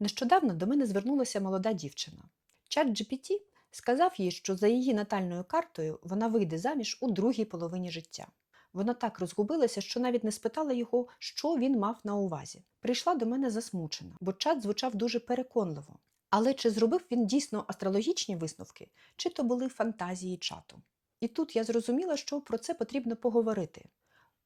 Нещодавно до мене звернулася молода дівчина. Чат GPT сказав їй, що за її натальною картою вона вийде заміж у другій половині життя. Вона так розгубилася, що навіть не спитала його, що він мав на увазі. Прийшла до мене засмучена, бо чат звучав дуже переконливо. Але чи зробив він дійсно астрологічні висновки, чи то були фантазії чату? І тут я зрозуміла, що про це потрібно поговорити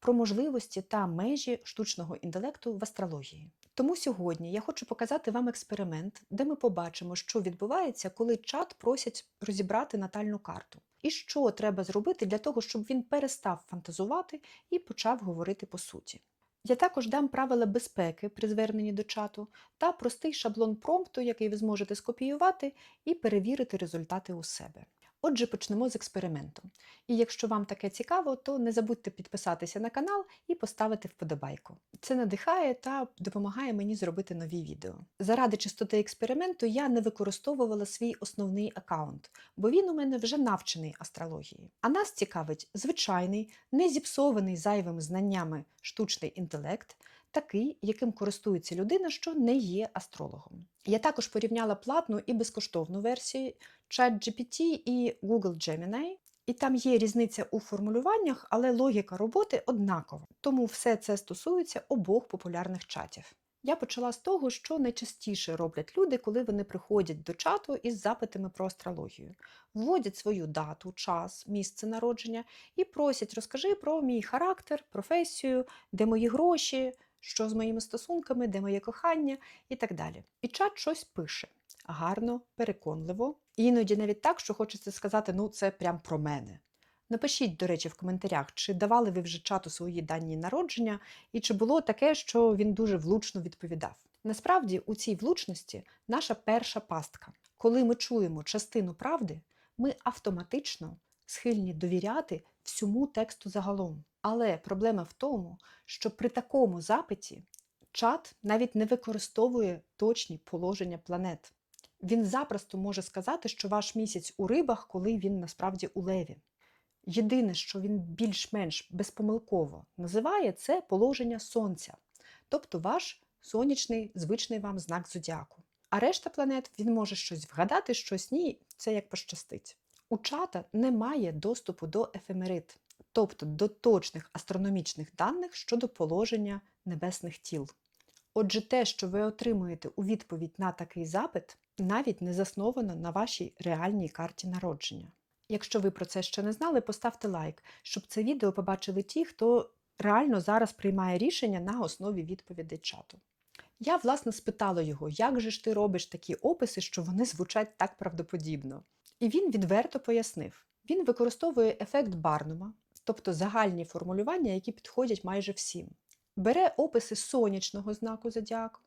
про можливості та межі штучного інтелекту в астрології. Тому сьогодні я хочу показати вам експеримент, де ми побачимо, що відбувається, коли чат просять розібрати натальну карту. І що треба зробити для того, щоб він перестав фантазувати і почав говорити по суті. Я також дам правила безпеки при зверненні до чату та простий шаблон промпту, який ви зможете скопіювати і перевірити результати у себе. Отже, почнемо з експерименту. І якщо вам таке цікаво, то не забудьте підписатися на канал і поставити вподобайку. Це надихає та допомагає мені зробити нові відео. Заради чистоти експерименту я не використовувала свій основний аккаунт, бо він у мене вже навчений астрології. А нас цікавить звичайний, не зіпсований зайвими знаннями штучний інтелект, такий, яким користується людина, що не є астрологом. Я також порівняла платну і безкоштовну версію ChatGPT і Google Gemini. І там є різниця у формулюваннях, але логіка роботи однакова. Тому все це стосується обох популярних чатів. Я почала з того, що найчастіше роблять люди, коли вони приходять до чату із запитами про астрологію, вводять свою дату, час, місце народження і просять розкажи про мій характер, професію, де мої гроші, що з моїми стосунками, де моє кохання і так далі. І чат щось пише гарно, переконливо, іноді навіть так, що хочеться сказати, ну це прям про мене. Напишіть, до речі, в коментарях, чи давали ви вже чату свої дані народження, і чи було таке, що він дуже влучно відповідав. Насправді, у цій влучності наша перша пастка. Коли ми чуємо частину правди, ми автоматично схильні довіряти всьому тексту загалом. Але проблема в тому, що при такому запиті чат навіть не використовує точні положення планет. Він запросто може сказати, що ваш місяць у рибах, коли він насправді у леві. Єдине, що він більш-менш безпомилково називає, це положення сонця, тобто ваш сонячний звичний вам знак зодіаку. А решта планет він може щось вгадати, щось ні, це як пощастить. У чата немає доступу до ефемерит, тобто до точних астрономічних даних щодо положення небесних тіл. Отже, те, що ви отримуєте у відповідь на такий запит, навіть не засновано на вашій реальній карті народження. Якщо ви про це ще не знали, поставте лайк, щоб це відео побачили ті, хто реально зараз приймає рішення на основі відповідей чату. Я, власне, спитала його, як же ж ти робиш такі описи, що вони звучать так правдоподібно. І він відверто пояснив: він використовує ефект Барнума, тобто загальні формулювання, які підходять майже всім. Бере описи сонячного знаку зодіаку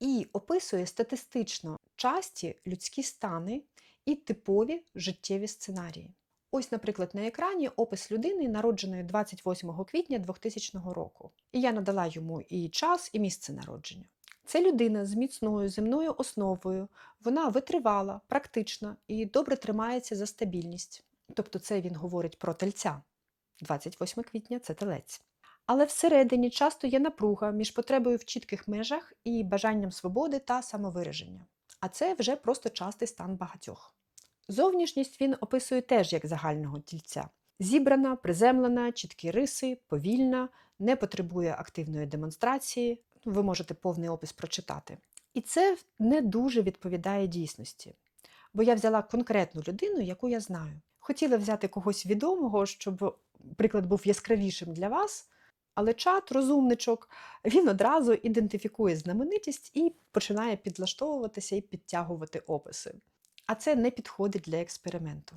і описує статистично часті людські стани і типові життєві сценарії. Ось, наприклад, на екрані опис людини, народженої 28 квітня 2000 року. І я надала йому і час, і місце народження. Це людина з міцною земною основою, вона витривала, практична і добре тримається за стабільність. Тобто, це він говорить про тельця. 28 квітня це телець. Але всередині часто є напруга між потребою в чітких межах і бажанням свободи та самовираження. А це вже просто частий стан багатьох. Зовнішність він описує теж як загального тільця. Зібрана, приземлена, чіткі риси, повільна, не потребує активної демонстрації. Ви можете повний опис прочитати. І це не дуже відповідає дійсності. Бо я взяла конкретну людину, яку я знаю. Хотіла взяти когось відомого, щоб приклад був яскравішим для вас. Але чат, розумничок, він одразу ідентифікує знаменитість і починає підлаштовуватися і підтягувати описи. А це не підходить для експерименту.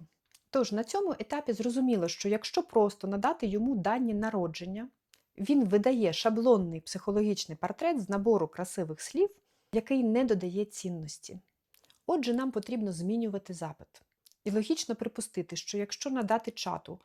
Тож на цьому етапі зрозуміло, що якщо просто надати йому дані народження, він видає шаблонний психологічний портрет з набору красивих слів, який не додає цінності. Отже, нам потрібно змінювати запит. І логічно припустити, що якщо надати чату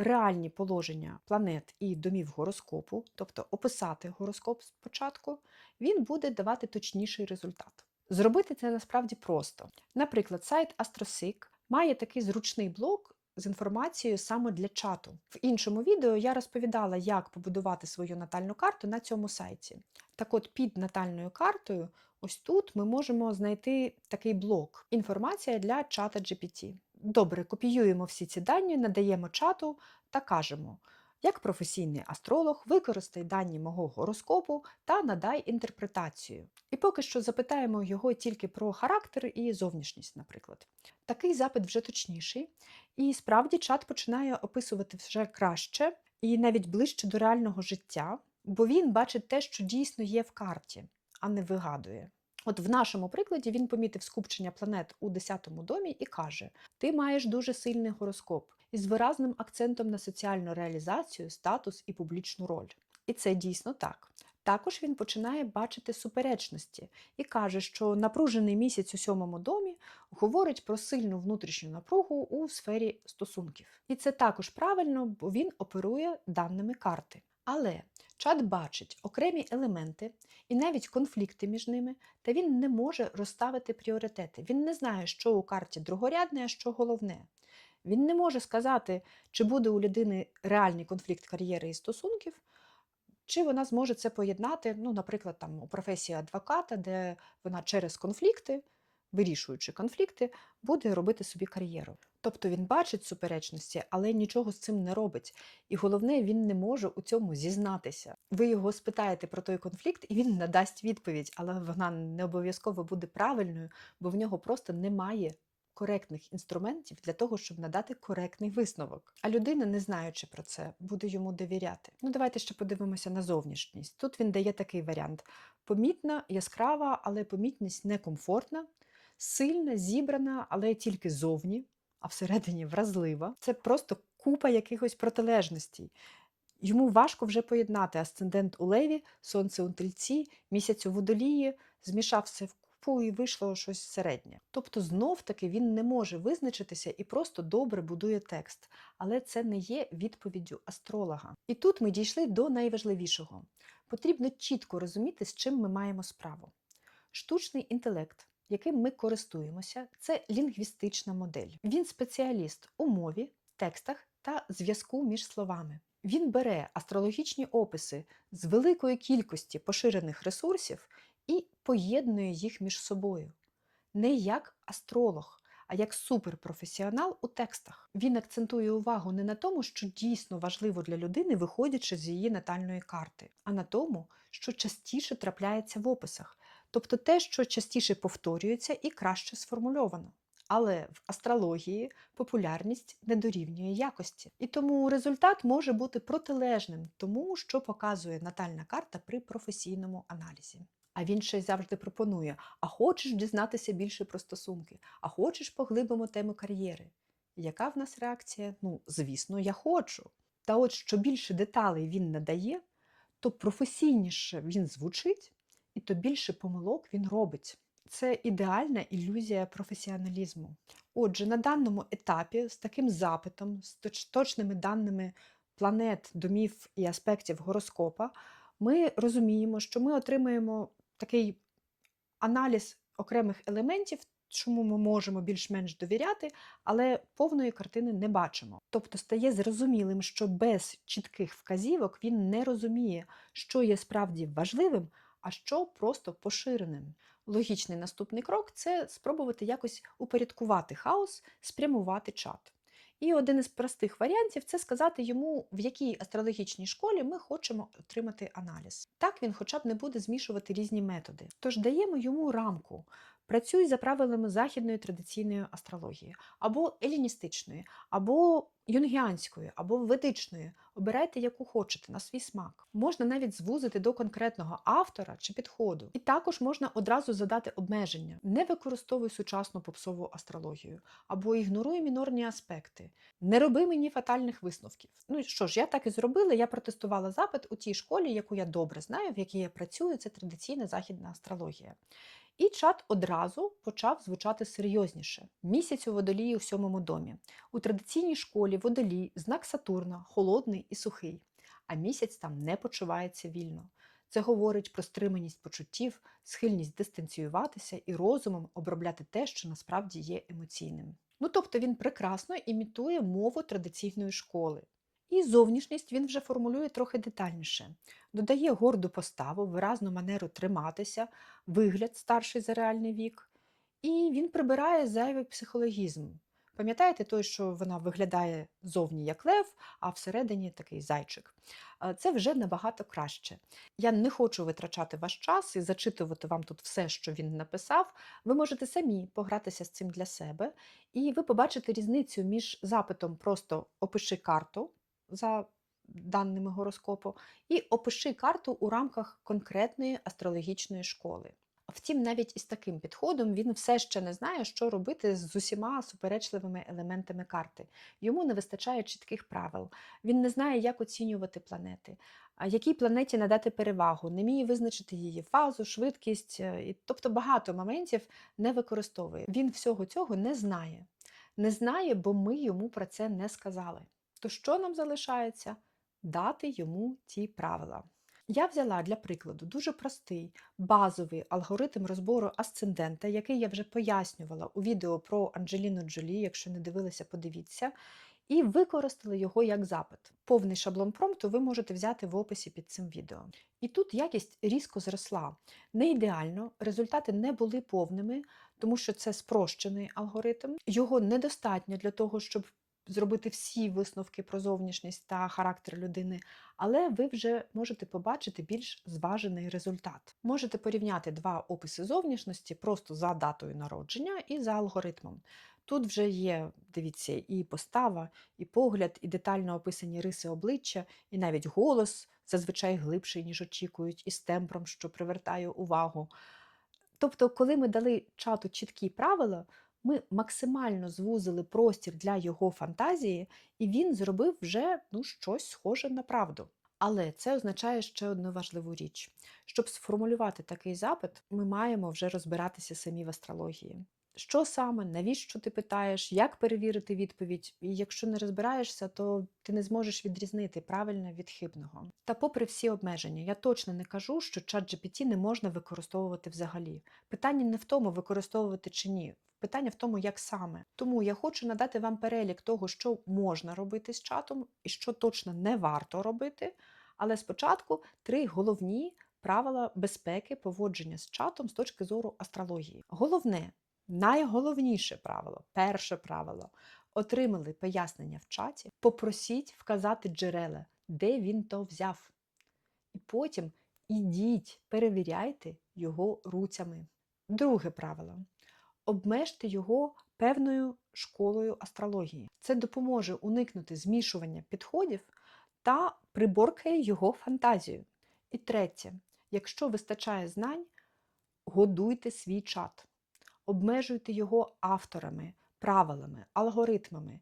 реальні положення планет і домів гороскопу, тобто описати гороскоп спочатку, він буде давати точніший результат. Зробити це насправді просто. Наприклад, сайт AstroSeek має такий зручний блок з інформацією саме для чату. В іншому відео я розповідала, як побудувати свою натальну карту на цьому сайті. Так от, під натальною картою, ось тут ми можемо знайти такий блок інформація для чата GPT. Добре, копіюємо всі ці дані, надаємо чату та кажемо. Як професійний астролог, використай дані мого гороскопу та надай інтерпретацію. І поки що запитаємо його тільки про характер і зовнішність, наприклад. Такий запит вже точніший, і справді чат починає описувати вже краще і навіть ближче до реального життя, бо він бачить те, що дійсно є в карті, а не вигадує. От в нашому прикладі він помітив скупчення планет у 10-му домі і каже: Ти маєш дуже сильний гороскоп із виразним акцентом на соціальну реалізацію, статус і публічну роль. І це дійсно так. Також він починає бачити суперечності і каже, що напружений місяць у сьомому домі говорить про сильну внутрішню напругу у сфері стосунків. І це також правильно, бо він оперує даними карти. Але чат бачить окремі елементи і навіть конфлікти між ними, та він не може розставити пріоритети. Він не знає, що у карті другорядне, а що головне. Він не може сказати, чи буде у людини реальний конфлікт кар'єри і стосунків, чи вона зможе це поєднати, ну, наприклад, там у професії адвоката, де вона через конфлікти, вирішуючи конфлікти, буде робити собі кар'єру. Тобто він бачить суперечності, але нічого з цим не робить. І головне, він не може у цьому зізнатися. Ви його спитаєте про той конфлікт, і він надасть відповідь, але вона не обов'язково буде правильною, бо в нього просто немає коректних інструментів для того, щоб надати коректний висновок. А людина, не знаючи про це, буде йому довіряти. Ну, давайте ще подивимося на зовнішність. Тут він дає такий варіант: помітна, яскрава, але помітність некомфортна, сильна, зібрана, але тільки зовні, а всередині вразлива. Це просто купа якихось протилежностей. Йому важко вже поєднати асцендент у леві, сонце у тельці, місяць у водолії, змішав все в купу і вийшло щось середнє. Тобто, знов-таки він не може визначитися і просто добре будує текст, але це не є відповіддю астролога. І тут ми дійшли до найважливішого. Потрібно чітко розуміти, з чим ми маємо справу. Штучний інтелект, яким ми користуємося, це лінгвістична модель. Він спеціаліст у мові, текстах та зв'язку між словами. Він бере астрологічні описи з великої кількості поширених ресурсів і поєднує їх між собою. Не як астролог, а як суперпрофесіонал у текстах. Він акцентує увагу не на тому, що дійсно важливо для людини, виходячи з її натальної карти, а на тому, що частіше трапляється в описах, тобто те, що частіше повторюється і краще сформульовано. Але в астрології популярність не дорівнює якості. І тому результат може бути протилежним тому, що показує натальна карта при професійному аналізі. А він ще й завжди пропонує: а хочеш дізнатися більше про стосунки, а хочеш поглибимо тему кар'єри. Яка в нас реакція? Ну, звісно, я хочу. Та от що більше деталей він надає, то професійніше він звучить, і то більше помилок він робить. Це ідеальна ілюзія професіоналізму. Отже, на даному етапі з таким запитом, з точними даними планет, домів і аспектів гороскопа, ми розуміємо, що ми отримаємо такий аналіз окремих елементів, чому ми можемо більш-менш довіряти, але повної картини не бачимо. Тобто стає зрозумілим, що без чітких вказівок він не розуміє, що є справді важливим, а що просто поширеним. Логічний наступний крок це спробувати якось упорядкувати хаос, спрямувати чат. І один із простих варіантів це сказати йому, в якій астрологічній школі ми хочемо отримати аналіз. Так він хоча б не буде змішувати різні методи. Тож даємо йому рамку. Працюй за правилами західної традиційної астрології, або еліністичної, або юнгіанської, або ведичної. Обирайте, яку хочете, на свій смак. Можна навіть звузити до конкретного автора чи підходу. І також можна одразу задати обмеження. Не використовуй сучасну попсову астрологію, або ігноруй мінорні аспекти. Не роби мені фатальних висновків. Ну що ж, я так і зробила. Я протестувала запит у тій школі, яку я добре знаю, в якій я працюю. Це традиційна західна астрологія. І чат одразу почав звучати серйозніше. Місяць у водолії у сьомому домі. У традиційній школі водолій знак Сатурна, холодний і сухий, а місяць там не почувається вільно. Це говорить про стриманість почуттів, схильність дистанціюватися і розумом обробляти те, що насправді є емоційним. Ну тобто він прекрасно імітує мову традиційної школи. І зовнішність він вже формулює трохи детальніше. Додає горду поставу, виразну манеру триматися, вигляд старший за реальний вік. І він прибирає зайвий психологізм. Пам'ятаєте той, що вона виглядає зовні як лев, а всередині такий зайчик. Е, Це вже набагато краще. Я не хочу витрачати ваш час і зачитувати вам тут все, що він написав. Ви можете самі погратися з цим для себе, і ви побачите різницю між запитом просто опиши карту за даними гороскопу, і опиши карту у рамках конкретної астрологічної школи. Втім, навіть із таким підходом він все ще не знає, що робити з усіма суперечливими елементами карти. Йому не вистачає чітких правил. Він не знає, як оцінювати планети, якій планеті надати перевагу, не вміє визначити її фазу, швидкість, е, тобто багато моментів не використовує. Він всього цього не знає. Не знає, бо ми йому про це не сказали. То що нам залишається? Дати йому ті правила. Я взяла для прикладу дуже простий базовий алгоритм розбору асцендента, який я вже пояснювала у відео про Анджеліну Джолі. Якщо не дивилися, подивіться. І використали його як запит. Повний шаблон промпту ви можете взяти в описі під цим відео. І тут якість різко зросла. Не ідеально, результати не були повними, тому що це спрощений алгоритм. Його недостатньо для того, щоб зробити всі висновки про зовнішність та характер людини, але ви вже можете побачити більш зважений результат. Можете порівняти два описи зовнішності просто за датою народження і за алгоритмом. Тут вже є, дивіться, і постава, і погляд, і детально описані риси обличчя, і навіть голос зазвичай глибший, ніж очікують, і з темпром, що привертає увагу. Тобто, коли ми дали чату чіткі правила, ми максимально звузили простір для його фантазії, і він зробив вже ну, щось схоже на правду. Але це означає ще одну важливу річ: щоб сформулювати такий запит, ми маємо вже розбиратися самі в астрології. Що саме, навіщо ти питаєш, як перевірити відповідь? І якщо не розбираєшся, то ти не зможеш відрізнити правильне від хибного. Та попри всі обмеження, я точно не кажу, що чат GPT не можна використовувати взагалі. Питання не в тому, використовувати чи ні. Питання в тому, як саме. Тому я хочу надати вам перелік того, що можна робити з чатом і що точно не варто робити. Але спочатку три головні правила безпеки поводження з чатом з точки зору астрології. Головне, найголовніше правило, перше правило. Отримали пояснення в чаті, попросіть вказати джерела, де він то взяв. І потім ідіть, перевіряйте його руцями. Друге правило обмежте його певною школою астрології. Це допоможе уникнути змішування підходів та приборкає його фантазію. І третє, якщо вистачає знань, годуйте свій чат, обмежуйте його авторами, правилами, алгоритмами.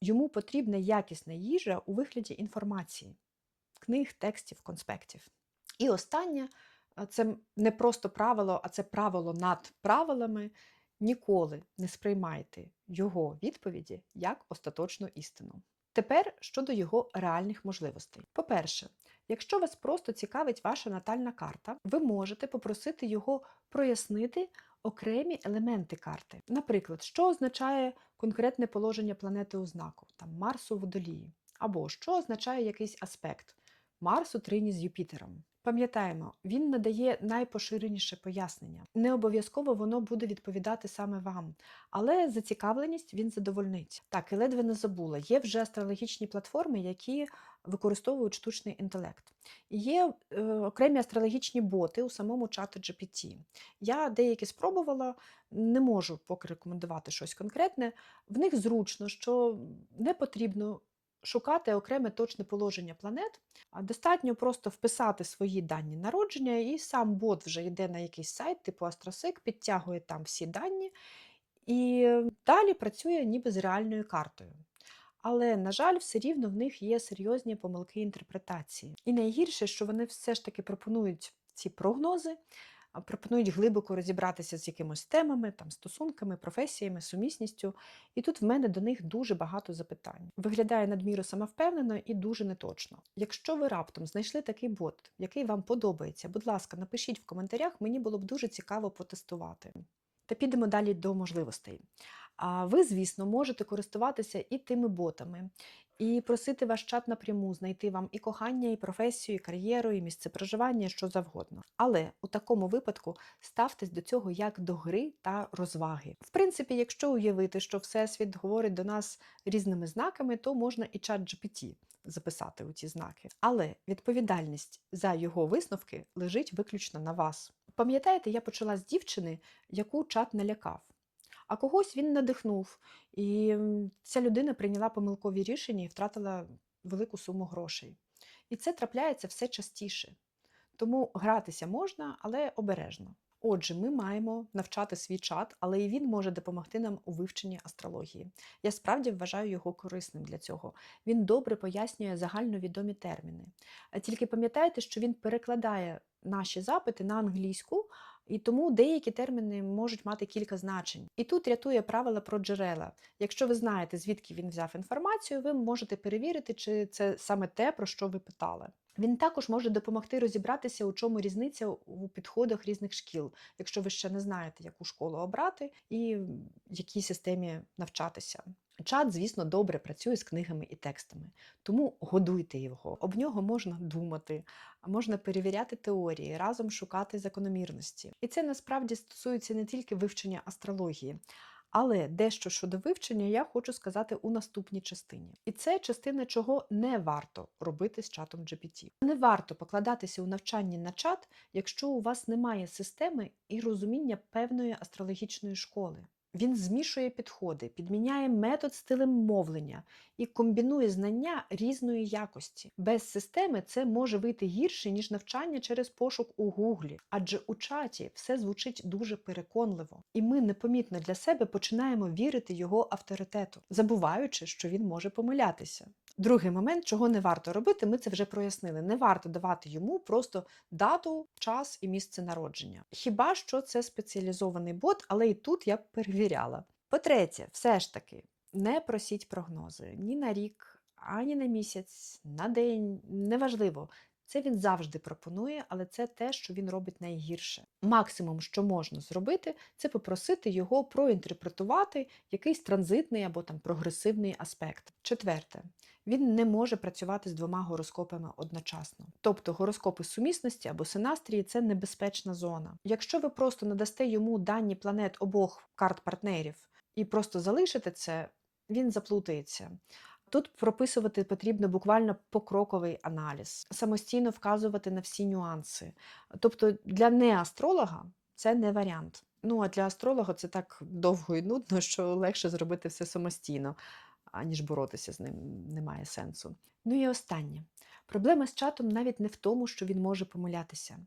Йому потрібна якісна їжа у вигляді інформації, книг, текстів, конспектів. І останнє це не просто правило, а це правило над правилами. Ніколи не сприймайте його відповіді як остаточну істину. Тепер щодо його реальних можливостей. По-перше, якщо вас просто цікавить ваша натальна карта, ви можете попросити його прояснити окремі елементи карти. Наприклад, що означає конкретне положення планети у знаку, там Марсу водолії, або що означає якийсь аспект Марсу трині з Юпітером. Пам'ятаємо, він надає найпоширеніше пояснення. Не обов'язково воно буде відповідати саме вам, але зацікавленість він задовольнить. Так, і ледве не забула. Є вже астрологічні платформи, які використовують штучний інтелект. Є е, окремі астрологічні боти у самому чату GPT. Я деякі спробувала, не можу поки рекомендувати щось конкретне. В них зручно, що не потрібно шукати окреме точне положення планет, достатньо просто вписати свої дані народження, і сам бот вже йде на якийсь сайт, типу Астросик, підтягує там всі дані і далі працює ніби з реальною картою. Але, на жаль, все рівно в них є серйозні помилки інтерпретації. І найгірше, що вони все ж таки пропонують ці прогнози, пропонують глибоко розібратися з якимось темами, там, стосунками, професіями, сумісністю. І тут в мене до них дуже багато запитань. Виглядає надміру самовпевнено і дуже неточно. Якщо ви раптом знайшли такий бот, який вам подобається, будь ласка, напишіть в коментарях, мені було б дуже цікаво потестувати. Та підемо далі до можливостей. А ви, звісно, можете користуватися і тими ботами, і просити ваш чат напряму знайти вам і кохання, і професію, і кар'єру, і місце проживання, що завгодно. Але у такому випадку ставтесь до цього як до гри та розваги. В принципі, якщо уявити, що Всесвіт говорить до нас різними знаками, то можна і чат GPT записати у ці знаки. Але відповідальність за його висновки лежить виключно на вас. Пам'ятаєте, я почала з дівчини, яку чат налякав. А когось він надихнув, і ця людина прийняла помилкові рішення і втратила велику суму грошей. І це трапляється все частіше. Тому гратися можна, але обережно. Отже, ми маємо навчати свій чат, але і він може допомогти нам у вивченні астрології. Я справді вважаю його корисним для цього. Він добре пояснює загальновідомі терміни. А Тільки пам'ятайте, що він перекладає наші запити на англійську, і тому деякі терміни можуть мати кілька значень. І тут рятує правила про джерела. Якщо ви знаєте, звідки він взяв інформацію, ви можете перевірити, чи це саме те, про що ви питали. Він також може допомогти розібратися, у чому різниця у підходах різних шкіл, якщо ви ще не знаєте, яку школу обрати і в якій системі навчатися. Чат, звісно, добре працює з книгами і текстами, тому годуйте його. Об нього можна думати, можна перевіряти теорії, разом шукати закономірності. І це насправді стосується не тільки вивчення астрології. Але дещо щодо вивчення я хочу сказати у наступній частині. І це частина, чого не варто робити з чатом GPT. Не варто покладатися у навчанні на чат, якщо у вас немає системи і розуміння певної астрологічної школи. Він змішує підходи, підміняє метод стилем мовлення і комбінує знання різної якості. Без системи це може вийти гірше, ніж навчання через пошук у Гуглі, адже у чаті все звучить дуже переконливо, і ми непомітно для себе починаємо вірити його авторитету, забуваючи, що він може помилятися. Другий момент, чого не варто робити, ми це вже прояснили. Не варто давати йому просто дату, час і місце народження. Хіба що це спеціалізований бот, але і тут я б перевіряла. По-третє, все ж таки, не просіть прогнози ні на рік, ані на місяць, на день, неважливо. Це він завжди пропонує, але це те, що він робить найгірше. Максимум, що можна зробити, це попросити його проінтерпретувати якийсь транзитний або там прогресивний аспект. Четверте, він не може працювати з двома гороскопами одночасно. Тобто гороскопи сумісності або синастрії це небезпечна зона. Якщо ви просто надасте йому дані планет обох карт партнерів і просто залишите це, він заплутається. Тут прописувати потрібно буквально покроковий аналіз, самостійно вказувати на всі нюанси. Тобто для неастролога це не варіант. Ну а для астролога це так довго і нудно, що легше зробити все самостійно, аніж боротися з ним немає сенсу. Ну і останнє. Проблема з чатом навіть не в тому, що він може помилятися,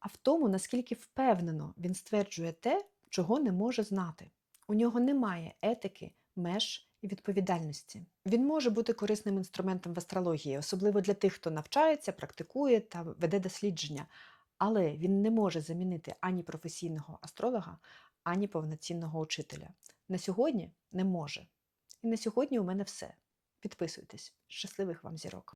а в тому, наскільки впевнено він стверджує те, чого не може знати. У нього немає етики, меж і відповідальності. Він може бути корисним інструментом в астрології, особливо для тих, хто навчається, практикує та веде дослідження, але він не може замінити ані професійного астролога, ані повноцінного учителя. На сьогодні не може. І на сьогодні у мене все. Підписуйтесь. Щасливих вам зірок!